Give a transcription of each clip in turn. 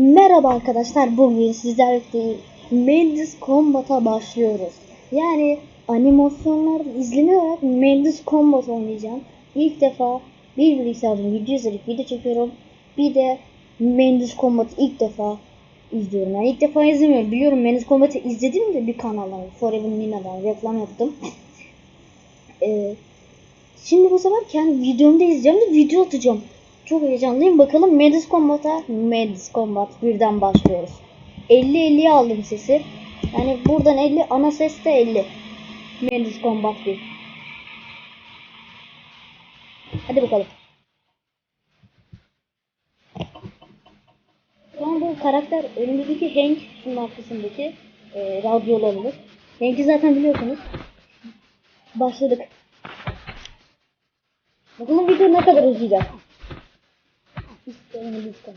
Merhaba arkadaşlar bugün sizlerle Mendes Combat'a başlıyoruz. Yani animasyonlar izlenerek Mendes Combat oynayacağım. İlk defa bir bilgisayardan video izleyip video çekiyorum. Bir de Mendes Combat'ı ilk defa izliyorum. Yani ilk defa izlemiyorum. Biliyorum Mendes Combat'ı izledim de bir kanaldan. Forever Nina'dan reklam yaptım. Ee, şimdi bu sefer kendi videomda izleyeceğim de video atacağım. Çok heyecanlıyım. Bakalım Madis Combat'a Madis Combat birden başlıyoruz. 50-50'ye aldım sesi. Yani buradan 50 ana ses de 50. Madis Combat 1. Hadi bakalım. Şu an bu karakter önümüzdeki Hank şunun arkasındaki e, radyolu alınır. Hank'i zaten biliyorsunuz. Başladık. Bakalım video ne kadar uzayacak. Lütfen.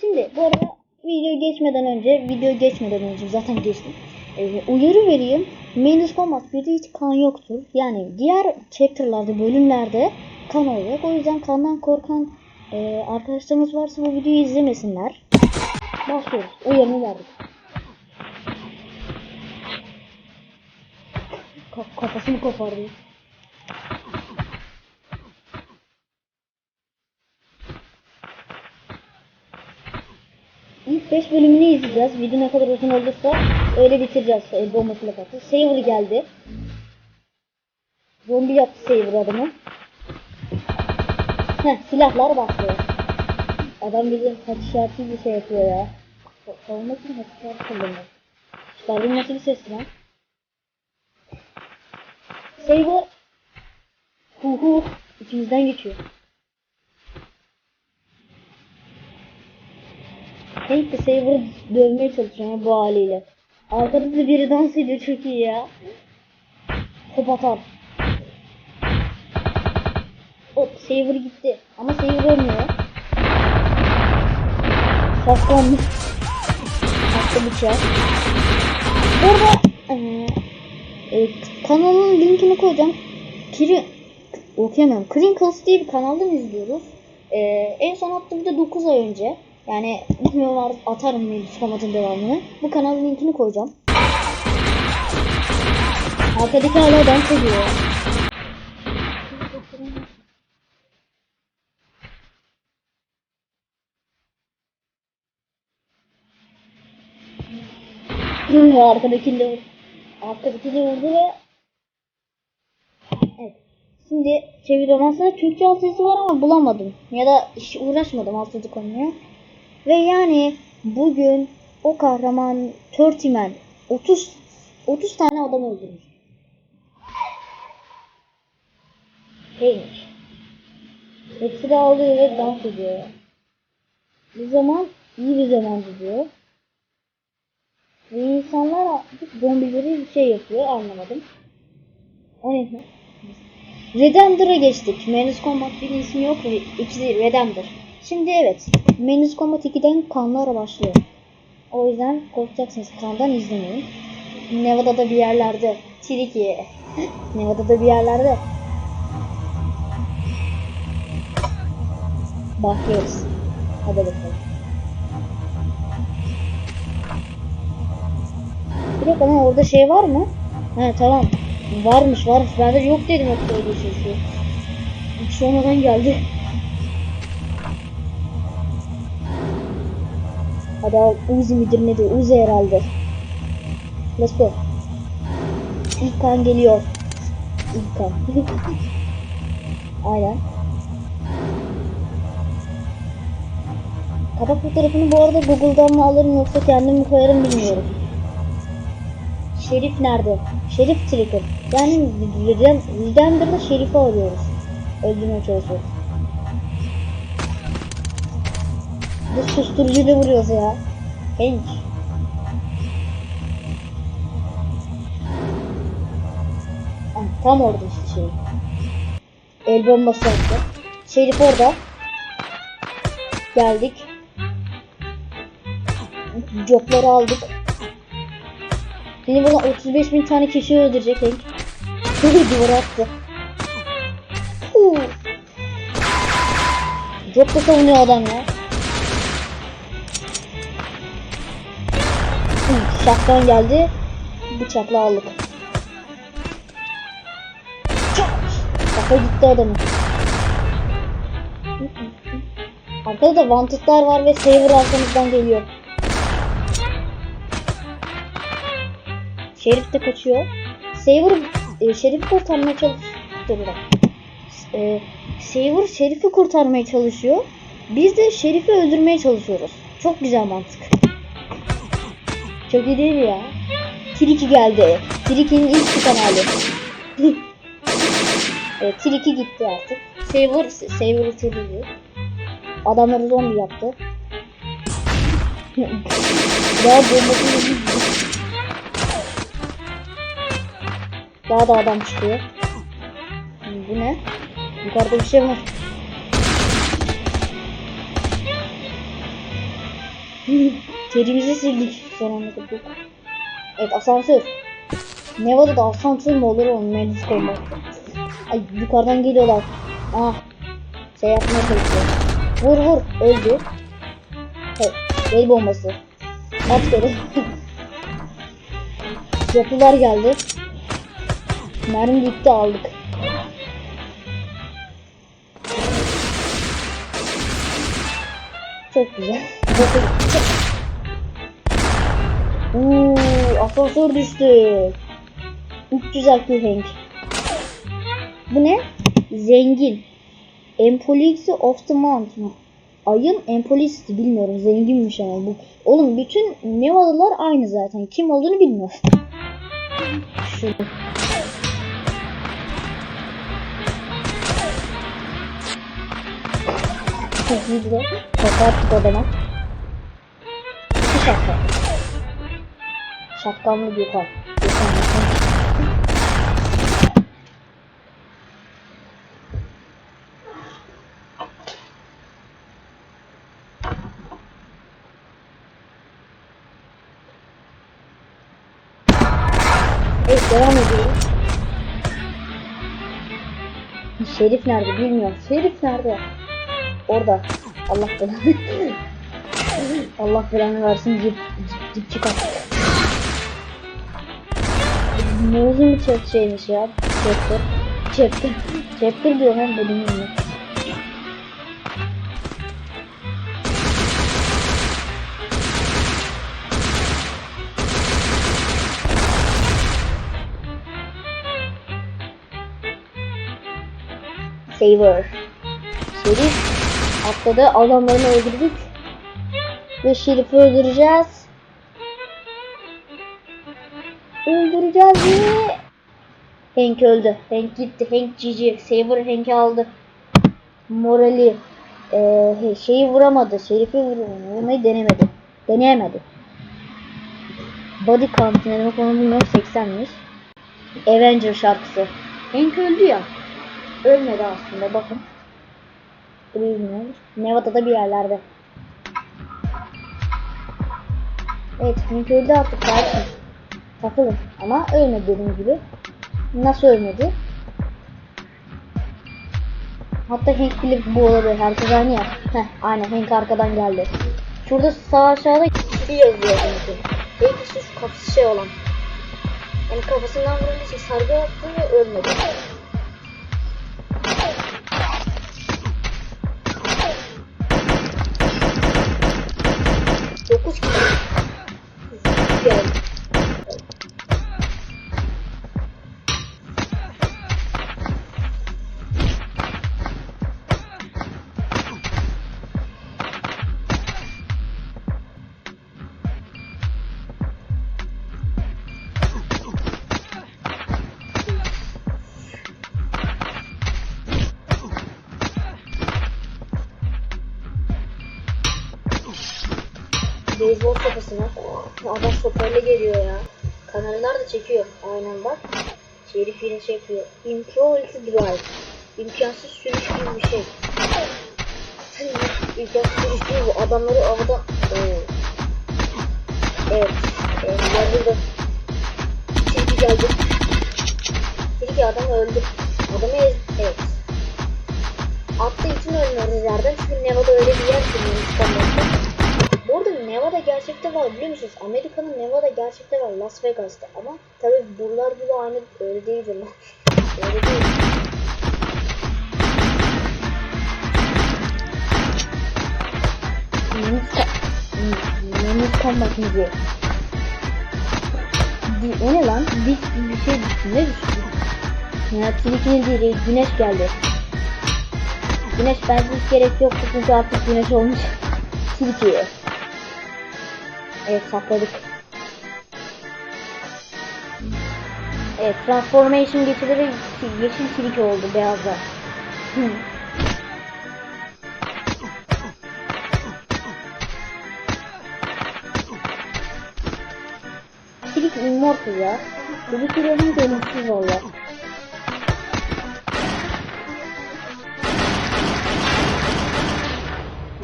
Şimdi bu arada video geçmeden önce, video geçmeden önce zaten geçtim. Ee, uyarı vereyim. Menus Combat 1'de hiç kan yoktur. Yani diğer chapter'larda, bölümlerde kan olacak. O yüzden kandan korkan e, arkadaşlarımız varsa bu videoyu izlemesinler. Başlıyoruz. Uyarını verdik. Ka kafasını kopardı. İlk 5 bölümünü izleyeceğiz. Video ne kadar uzun olursa öyle bitireceğiz. El bombasıyla patlı. Saver geldi. Zombi yaptı Saver adamı. Heh silahlar başlıyor. Adam bizi kaç işareti bir şey yapıyor ya. Sa- Savunmak için kaç işareti kullanıyor. Çıkardığım nasıl bir ses lan? Saver. Hu hu. İçimizden geçiyor. De Saber'ı dövmeye çalışıyor yani bu haliyle. Arkada da biri dans ediyor çok iyi ya. Hop atar. Hop Saber gitti. Ama Saber ölmüyor. Saklanmış. Attı bıçağı. Burada eee, e, kanalın linkini koyacağım. Kiri okuyamıyorum. Crinkles diye bir kanaldan izliyoruz. Ee, en son attığım video 9 ay önce. Yani bilmiyorum atarım Meclis Komat'ın devamını. Bu kanalın linkini koyacağım. Arkadaki hala dans ediyor. Arkadaki de Arkadaki de vurdu ve Evet. Şimdi çeviriyorum. Aslında Türkçe alt var ama bulamadım. Ya da hiç uğraşmadım alt koymaya. Ve yani bugün o kahraman Törtimen 30 30 tane adam öldürmüş. Neymiş? Hepsi de ağlıyor ve dans ediyor. Bu zaman iyi bir zaman diyor. Ve insanlar artık zombileri bir şey yapıyor anlamadım. O ne? Redemder'a geçtik. Menus Combat 1'in ismi yok. İkisi Redemder. Şimdi evet. Menus Combat 2'den kanlar başlıyor. O yüzden korkacaksınız. Kandan izlemeyin. Nevada'da bir yerlerde. Trikiye. Nevada'da bir yerlerde. Başlıyoruz. Hadi bakalım. Bir dakika lan orada şey var mı? He tamam. Varmış varmış. Ben de yok dedim öyle şey. şey. Hiç şey olmadan geldi. Hadi al Uzi midir nedir? Uzi herhalde. Let's go. İlk geliyor. İlk kan. Aynen. Kapak fotoğrafını bu arada Google'dan mı alırım yoksa kendim mi koyarım bilmiyorum. Şerif nerede? Şerif Trigger. Yani Redemder'da Şerif'i arıyoruz. Öldürmeye çalışıyoruz. Bu susturucuyla vuruyoruz ya. Genç. Ah, tam orada işte şey. El bombası attı. Şerif orada. Geldik. Copları aldık. Beni buradan 35 bin tane kişi öldürecek Hank. Böyle duvara attı. Çok da savunuyor adam ya. Hı, Şapkan geldi. Bıçakla aldık. Kafa gitti adamın. Arkada da Wanted'lar var ve Saver arkamızdan geliyor. Şerif de kaçıyor. Saver e, Şerif'i kurtarmaya çalışıyor. E, Saver Şerif'i kurtarmaya çalışıyor. Biz de Şerif'i öldürmeye çalışıyoruz. Çok güzel mantık. Çok iyi değil mi ya? Triki geldi. Triki'nin ilk çıkan hali. evet, Triki gitti artık. Saver, Saver uçurdu. Adamları zombi yaptı. Daha bombasını Daha da adam çıkıyor. Bu ne? Yukarıda bir şey var. Terimizi sildik son anda bu. Evet asansör. Nevada'da asansör mü olur oğlum mühendis koymak. Ay yukarıdan geliyorlar. Ah. Şey yapmaya çalışıyor. Vur vur. Öldü. Evet. El bombası. At geri. Yapılar geldi. Mermi gitti aldık. Çok güzel. Uuu asansör düştü. 300 akü Hank. Bu ne? Zengin. Empolixi of the Month mı? Ayın Empolix'i bilmiyorum. Zenginmiş ama bu. Oğlum bütün Nevadalılar aynı zaten. Kim olduğunu bilmiyor. Şunu. Çok iyiydi de. Şaka yaptık adama. İki şaka. Şapkamlı Gökhan. Gökhan. Evet devam ediyoruz. Şerif nerede bilmiyorum. Şerif nerede? Orada. Allah belanı. Allah belanı versin cip, cip, cip çıkar. Bir chat şeymiş ya. Chapter. Chapter. Chapter diyor hem benim yemin. Saver. Şerif atladı. Adamlarını öldürdük. Ve Şerif'i öldüreceğiz. Öldüreceğiz ve Hank öldü. Hank gitti. Hank GG. Saver Hank'i aldı. Morali ee, şeyi vuramadı. Şerif'i vur- vurmayı denemedi. Deneyemedi. Body count ne demek onu bilmiyorum. 80'miş. Avenger şarkısı. Hank öldü ya. Ölmedi aslında bakın. Bilmiyorum. Nevada'da bir yerlerde. Evet Hank öldü artık kardeşim. Takılın. Ama ölmedi dediğim gibi. Nasıl ölmedi? Hatta Hank bile bu olabilir. Herkes aynı ya. Heh aynen Hank arkadan geldi. Şurada sağ aşağıda bir yazıyor. Hank şu kafası şey olan. Yani kafasından vurunca sargı yaptı ve ölmedi. Beyzbol sopasına. Adam sopayla geliyor ya. Kameralar da çekiyor. Aynen bak. Şerif yine çekiyor. Improbability drive. İmkansız sürüş gibi bir şey. İmkansız sürüş değil bu. Adamları havada... Oo. Evet. Ee, ben burada... Tilki geldi. Tilki adamı öldü. Adamı ez... Evet. Attığı için ölmüyoruz yerden. Çünkü Nevada öyle bir yer ki. Bu arada Nevada gerçekte var biliyor musunuz? Amerika'nın Nevada gerçekte var Las Vegas'ta ama tabi buralar gibi aynı öyle değildir lan. öyle değil. Menüs Combat müziği. O ne lan? Bir, bir şey düştü. Ne düştü? Ya Tilki'nin değil, güneş geldi. Güneş bence hiç gerek yoktu çünkü artık güneş olmuş. Tilki. Evet sakladık. Evet transformation geçirdi ve yeşil tilki oldu beyazda. Hı. Tilki immortal ya. Tilkilerin ölümsüz valla.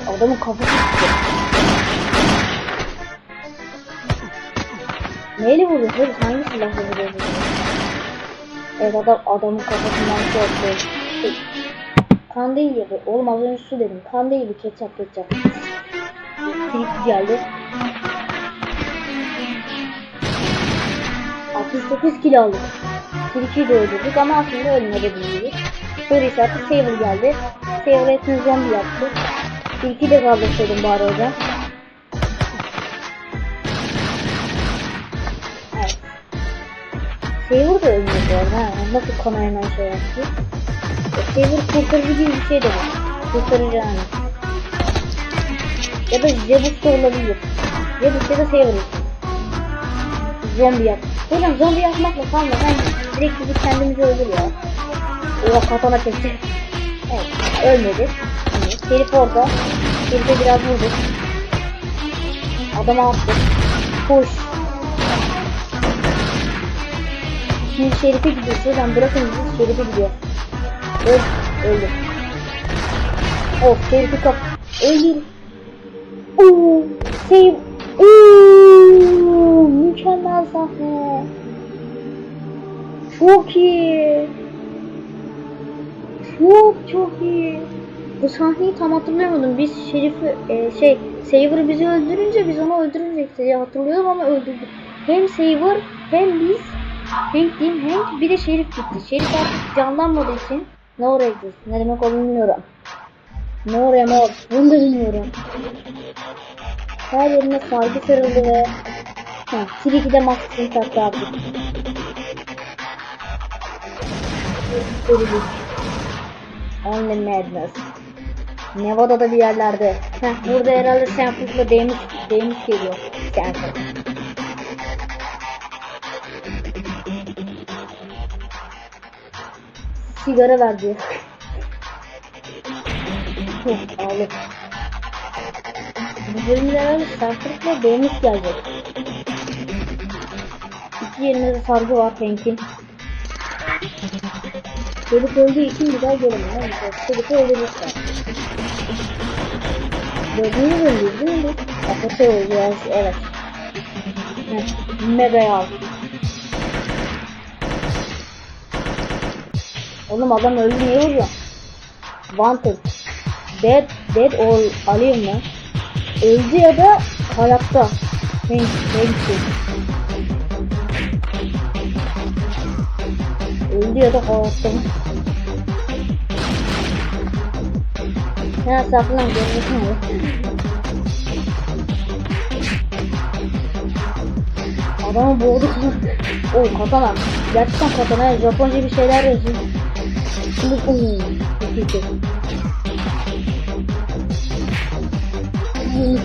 Adamın kafası çıktı. Neyle vuruyorsun? Hadi hangi silahla vuruyorsun? Evet adam adamın kafasından şey yaptı. Şey, kan değil ya. Oğlum az önce su dedim. Kan değil ketçap ketçap. Filip geldi. 69 kilo aldık. Tilkiyi de öldürdük ama aslında ölmeyebiliriz. Soru işareti Saber geldi. Saber hepsini zombi yaptı. Tilkiyi de kaldırsaydım bari hocam. Saber da ölmedi bu arada. Nasıl kanayla şey yaptı? E, Saber kurtarıcı gibi bir şey de var. Kurtarıcı yani. Ya da Jebus da olabilir. Jebus ya da Saber. Zombi yap. Hocam zombi yapmakla kalma. Ben direkt bizi kendimizi öldür ya. Oha katana çekti. Evet. Ölmedi. Evet. Herif orada. Herife biraz vurduk. Adama attı. Koş. Şimdi şerife gidiyor. Şuradan bırakın bizi şerife gidiyor. Öl. Öldü. Of şerifi kap. Öldür. Ooo. Save. Ooo. Mükemmel sahne. Çok iyi. Çok çok iyi. Bu sahneyi tam hatırlayamadım. Biz Şerif'i e, şey Saver'ı bizi öldürünce biz onu öldürünce diye hatırlıyorum ama öldürdük. Hem Saver hem biz Hank diyeyim Hank bir de Şerif gitti. Şerif artık canlanmadığı için ne oraya gidiyorsun? Ne demek olduğunu bilmiyorum. Ne oraya mor? Bunu da bilmiyorum. Her yerine sargı sarıldı ve Ha, Triki de maskesini taktı artık. Ölülük. Only Madness. Nevada'da bir yerlerde. Heh, burada herhalde Sanford'la Demus, Demus geliyor. Sanford. Sigara ver diyor. Huh, ağlı. Bu bölümde herhalde Sanford'la Demus gelecek. İki yerimizde sargı var Hank'in. Çocuk öldüğü için çocuğu öldürürler. Dördüncü bölümdeyiz değil mi biz? Apatı olacağız. Evet. Mega al. Oğlum adam öldü niye vuruyor? Wanted. Dead, dead or alive mı? Öldü ya da hayatta. Hank, Hank. Öldü ya da hayatta mı? Ya saklan görmesin Adamı boğduk. o katana. Gerçekten katana. Japonca bir şeyler yazıyor. Şimdi ooo.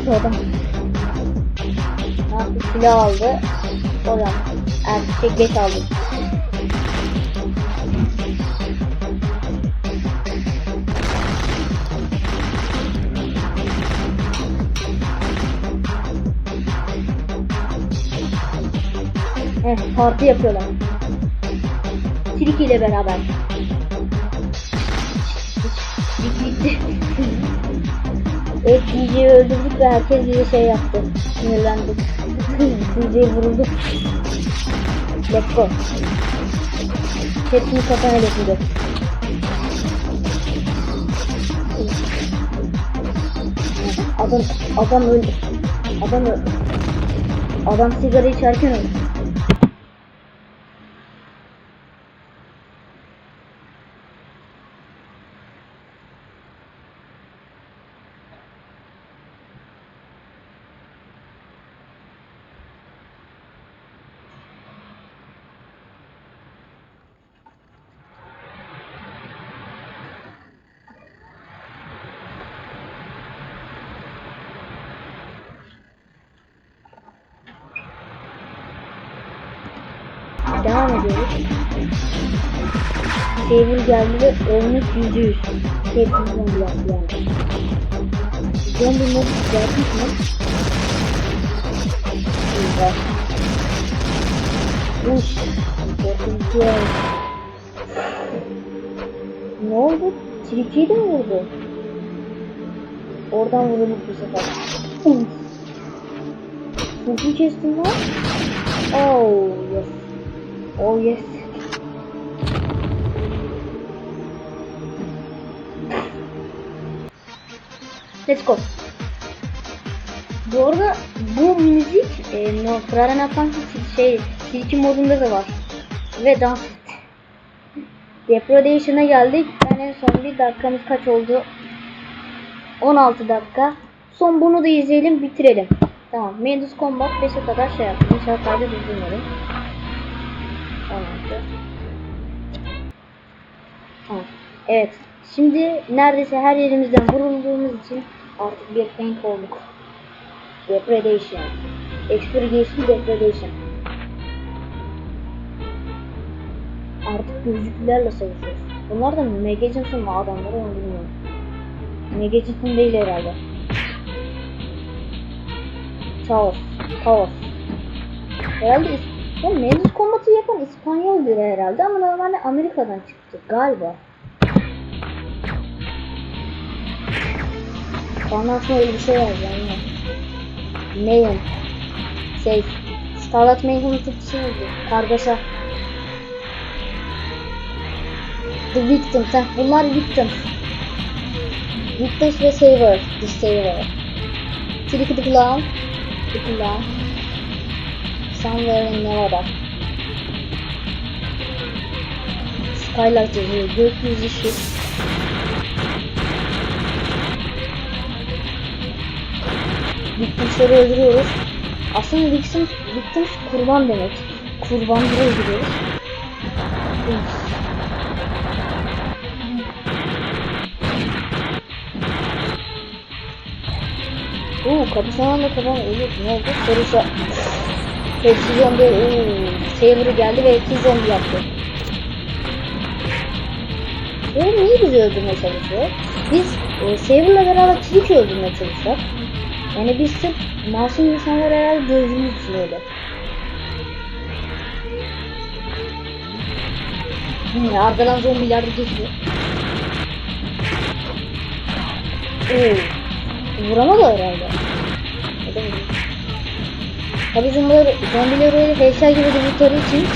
O adam. Silah aldı. Oradan. Erkek geç aldı. Eh, parti yapıyorlar. Tilki ile beraber. DJ'yi öldürdük ve herkes bize şey yaptı. Sinirlendik. DJ'yi vurulduk. Let's go. Hepsini kafana getirdi. Adam, adam öldü. Adam öldü. Adam sigara içerken öldü. Devam ediyoruz. Saber geldi ve ölmüş yüzde yüz. Yaptı yani. Zombi modu yapmış mı? Güzel. Uş. Korkunç. Ne oldu? Tilkiyi de mi vurdu? Oradan vurulmuş bu sefer. Uf. Çok mu kestin lan? Oh yes. Oh yes. Let's go. Bu arada bu müzik e, no, Piranha Plant şey silki modunda da var. Ve dans et. Depredation'a geldik. Ben en son bir dakikamız kaç oldu? 16 dakika. Son bunu da izleyelim bitirelim. Tamam. Mendes Combat 5'e kadar şey yaptım. İnşallah kaydı düzgünlerim. 16. Tamam. Evet. Şimdi neredeyse her yerimizden vurulduğumuz için artık bir tank olduk. Depredation. Expurgation Depredation. Artık gözlüklerle savaşıyoruz. Bunlar da Megagen'sın mı adamları onu bilmiyorum. Megagen'sın değil herhalde. Chaos. Chaos. Herhalde ya Mendes Combat'ı yapan İspanyol biri herhalde ama normalde Amerika'dan çıktı galiba. Ondan sonra öyle bir şey var yani. Mayhem. Şey. Starlight Mayhem'in Türkçesi neydi? Kargaşa. The Victims. Heh, bunlar Victims. Victims ve Saver. The Saver. Tricky the Clown. The Clown. Somewhere in Nevada. Skylight yazıyor. Gökyüzü ışık. Victims'leri öldürüyoruz. Aslında victims, victims kurban demek. Kurbanları öldürüyoruz. Uf. Oo kapışan da kapan ölür. Ne oldu? Sorusu. Hepsi zombi. Saber'ı geldi ve iki zombi yaptı. Saber niye bizi öldürmeye çalışıyor? Biz e, Saber'la beraber Trick'i öldürmeye çalışıyoruz. Yani biz sırf masum insanlar herhalde gözümüz. Hmm, arkadan zombiler de geçiyor. Oo. Vuramadı herhalde. Tabii zombiler, zombiler öyle heykel gibi durdukları için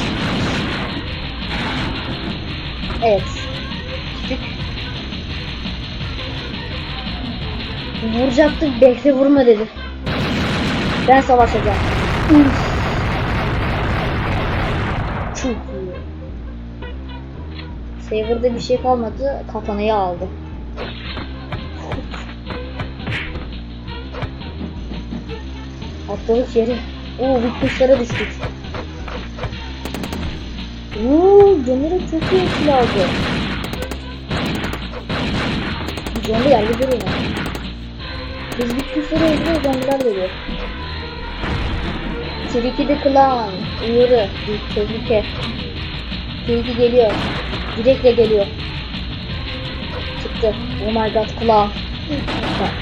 Evet. Küçük. Vuracaktık bekle vurma dedi. Ben savaşacağım. Uf. Çok iyi. Saver'da bir şey kalmadı. Katanayı aldı. Atladık yere. Oo bitmişlere düştük. Oo Caner'e çok iyi silah aldı. Zombi yerde duruyor. Biz bitmişleri öldürüyor zombiler geliyor. Tricky the Clown. Uyarı. Bir tehlike. Tehlike geliyor. Direkle geliyor. Çıktı. Oh my god Clown.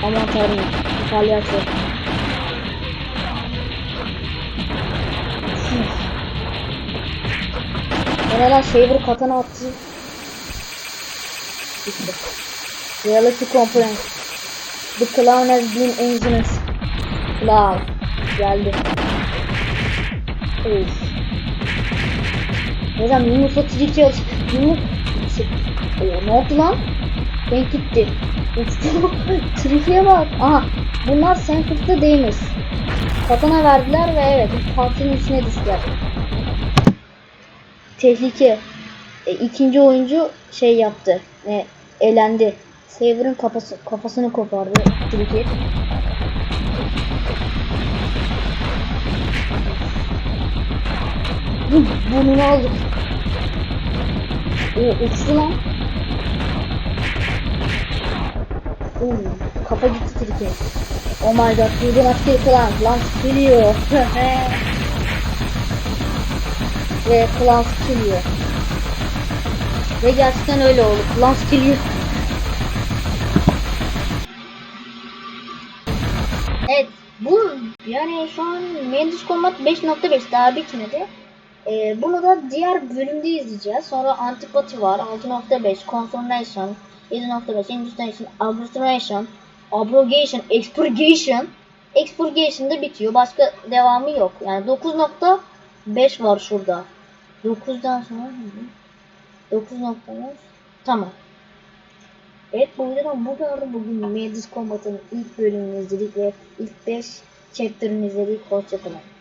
Aman tanrım. Palyaço. Bana lan Saber katana attı. İşte. Reality component. The clown has been engineered. Clown. Geldi. Of. Hocam trikçi olsun. Yumurta... Şey, ne oldu lan? Denk gitti. Uçtu. Trifiye bak. Aha. Bunlar Sanford'da değiliz. Katana verdiler ve evet partinin içine düştüler. Tehlike. E, ikinci oyuncu şey yaptı. Ne elendi. Saber'ın kafası, kafasını kopardı. Hı, Burnunu aldık. O uçtu lan. Oo, kafa gitti Tricky. Oh my god, do not kill Clowns. Clowns geliyor. Ve Clowns geliyor. Ve gerçekten öyle oldu. Clowns geliyor. Yani şu an Mendes Combat 5.5 daha bitmedi. Ee, bunu da diğer bölümde izleyeceğiz. Sonra Antipati var, 6.5, Confirmation, 7.5, Industrialization, Arbitration, Abrogation, Expurgation. Expurgation da bitiyor. Başka devamı yok. Yani 9.5 var şurada. 9'dan sonra 9.5 Tamam. Evet bu videodan bu kadar. Bugün Madness Combat'ın ilk bölümünü izledik ve ilk 5 chapter'ını izledik. Hoşçakalın.